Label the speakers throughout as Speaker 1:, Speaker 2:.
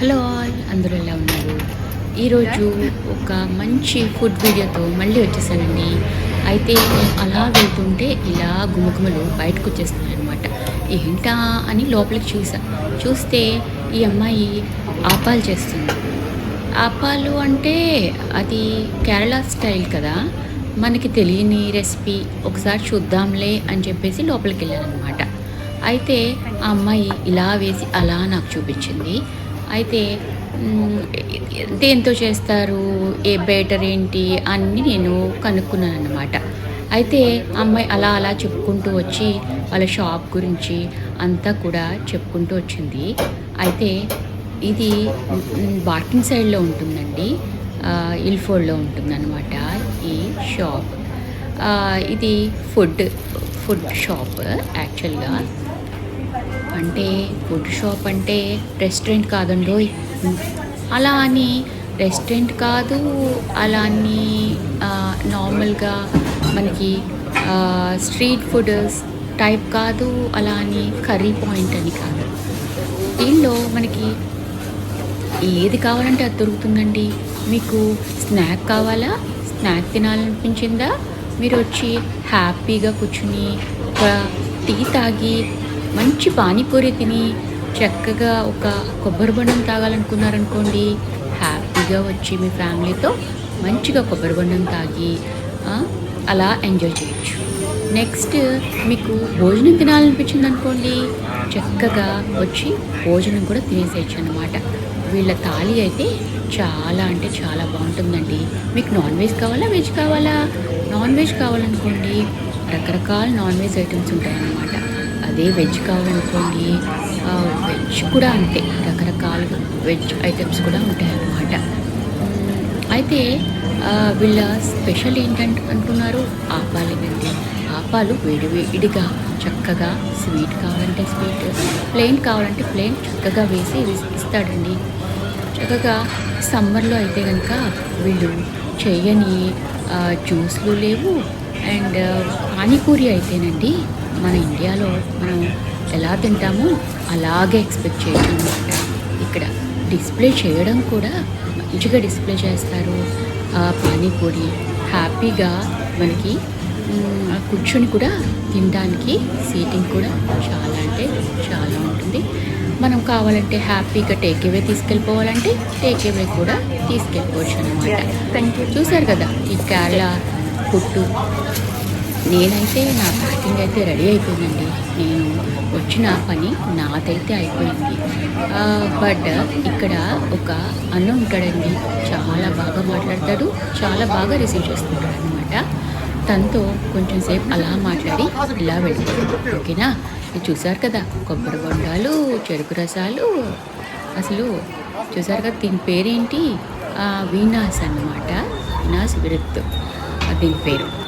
Speaker 1: Hello all అందరూ ఎలా ఉన్నారు? ఈరోజు ఒక మంచి ఫుడ్ వీడియోతో మళ్ళీ వచ్చేసానండి. అయితే అలా వెళ్తుంటే ఇలా గుమగుమలు బయటకు వచ్చేస్తున్నాయి అనమాట ఏంటా అని లోపలికి చూసా. చూస్తే ఈ అమ్మాయి ఆపాలు చేస్తుంది. ఆపాలు అంటే అది కేరళ స్టైల్ కదా. మనకి తెలియని రెసిపీ ఒకసారి చూద్దాంలే అని చెప్పేసి లోపలికి వెళ్ళాను అనమాట అయితే ఆ అమ్మాయి ఇలా వేసి అలా నాకు చూపించింది. అయితే దేంతో చేస్తారు ఏ బేటర్ ఏంటి అన్నీ నేను కనుక్కున్నాను అనమాట అయితే అమ్మాయి అలా అలా చెప్పుకుంటూ వచ్చి వాళ్ళ షాప్ గురించి అంతా కూడా చెప్పుకుంటూ వచ్చింది. అయితే ఇది బాటిన్ సైడ్లో ఉంటుందండి. ఇల్ఫోడ్లో ఇల్ఫోర్డ్లో ఉంటుందన్నమాట ఈ షాప్. ఇది ఫుడ్ ఫుడ్ షాప్ యాక్చువల్గా. అంటే ఫుడ్ షాప్ అంటే రెస్టారెంట్ కాదండోయ్. అలా అని రెస్టారెంట్ కాదు అలా అని నార్మల్గా మనకి స్ట్రీట్ ఫుడ్ టైప్ కాదు అలా అని కర్రీ పాయింట్ అని కాదు. దీనిలో మనకి ఏది కావాలంటే అది దొరుకుతుందండి. మీకు స్నాక్ కావాలా? స్నాక్ తినాలనిపించిందా? మీరు వచ్చి హ్యాపీగా కూర్చుని ఒక టీ తాగి మంచి పానీపూరి తిని చక్కగా ఒక కొబ్బరి బొండం తాగాలనుకున్నారనుకోండి హ్యాపీగా వచ్చి మీ ఫ్యామిలీతో మంచిగా కొబ్బరి బొండం తాగి అలా ఎంజాయ్ చేయొచ్చు. నెక్స్ట్ మీకు భోజనం తినాలనిపించింది అనుకోండి చక్కగా వచ్చి భోజనం కూడా తినేసేయచ్చు అనమాట వీళ్ళ తాళి అయితే చాలా అంటే చాలా బాగుంటుందండి. మీకు నాన్ వెజ్ కావాలా వెజ్ కావాలా? నాన్ వెజ్ కావాలనుకోండి రకరకాల నాన్ వెజ్ ఐటమ్స్ ఉంటాయన్నమాట. అదే వెజ్ కావాలనుకోండి వెజ్ కూడా అంతే. రకరకాల వెజ్ ఐటమ్స్ కూడా ఉంటాయన్నమాట. అయితే వీళ్ళ స్పెషల్ ఏంటంటే అంటున్నారు? ఆపాలేనండి ఆపాలు వేడివేడిగా చక్కగా స్వీట్ కావాలంటే స్వీట్ ప్లెయిన్ కావాలంటే ప్లెయిన్ చక్కగా వేసి ఇస్తాడండి. చక్కగా సమ్మర్లో అయితే కనుక వీళ్ళు చేయని జ్యూస్లు లేవు. అండ్ పానీపూరి అయితేనండి మన ఇండియాలో మనం ఎలా తింటామో అలాగే ఎక్స్పెక్ట్ చేయొచ్చు అనమాట. ఇక్కడ డిస్ప్లే చేయడం కూడా మంచిగా డిస్ప్లే చేస్తారు. ఆ పానీపూరి హ్యాపీగా మనకి కూర్చొని కూడా తినడానికి సీటింగ్ కూడా చాలా అంటే చాలా ఉంటుంది. మనం కావాలంటే హ్యాపీగా టేక్ అవే తీసుకెళ్ళిపోవాలంటే టేక్ అవే కూడా తీసుకెళ్ళిపోవచ్చు అనమాట.
Speaker 2: థ్యాంక్ యూ
Speaker 1: చూశారు కదా ఈ కేరళ పుట్టు నేనైతే నా ప్యాకింగ్ అయితే రెడీ అయిపోయిందండి. నేను వచ్చిన పని నాదైతే అయిపోయింది. బట్ ఇక్కడ ఒక అన్న ఉంటాడండి. చాలా బాగా మాట్లాడతాడు. చాలా బాగా రిసీవ్ చేసుకుంటాడు అనమాట తనతో కొంచెం సేపు అలా మాట్లాడి ఇలా వెళ్ళిపోయాడు. ఓకేనా? ఇది చూసారు కదా? కొబ్బరి బొండాలు చెరుకు రసాలు. అసలు చూసారు కదా దీని పేరేంటి? వీనాస్ అన్నమాట. వీనాస్ విరుత్ దీని పేరు.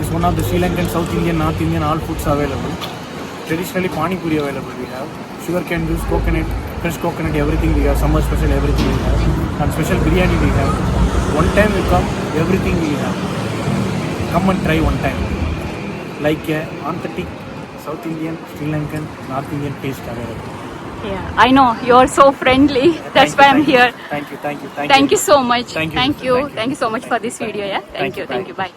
Speaker 3: is one of the Sri Lankan, South Indian, North Indian, all foods available. Traditionally, Pani Puri available we have. Sugar cane juice, coconut, fresh coconut, everything we have. Summer special, everything we have. And special biryani we have. One time you come, everything we have. Come and try one time. Like a authentic South Indian, Sri Lankan, North Indian taste available.
Speaker 2: Yeah, I know you're so friendly. That's
Speaker 3: Thank
Speaker 2: why I'm
Speaker 3: you.
Speaker 2: here.
Speaker 3: Thank you, thank you, thank,
Speaker 2: Thank you so much.
Speaker 3: Thank you,
Speaker 2: Thank you.
Speaker 3: Thank you.
Speaker 2: Thank you so much for this video. Yeah. Thank you.
Speaker 3: you.
Speaker 2: Thank you. Bye.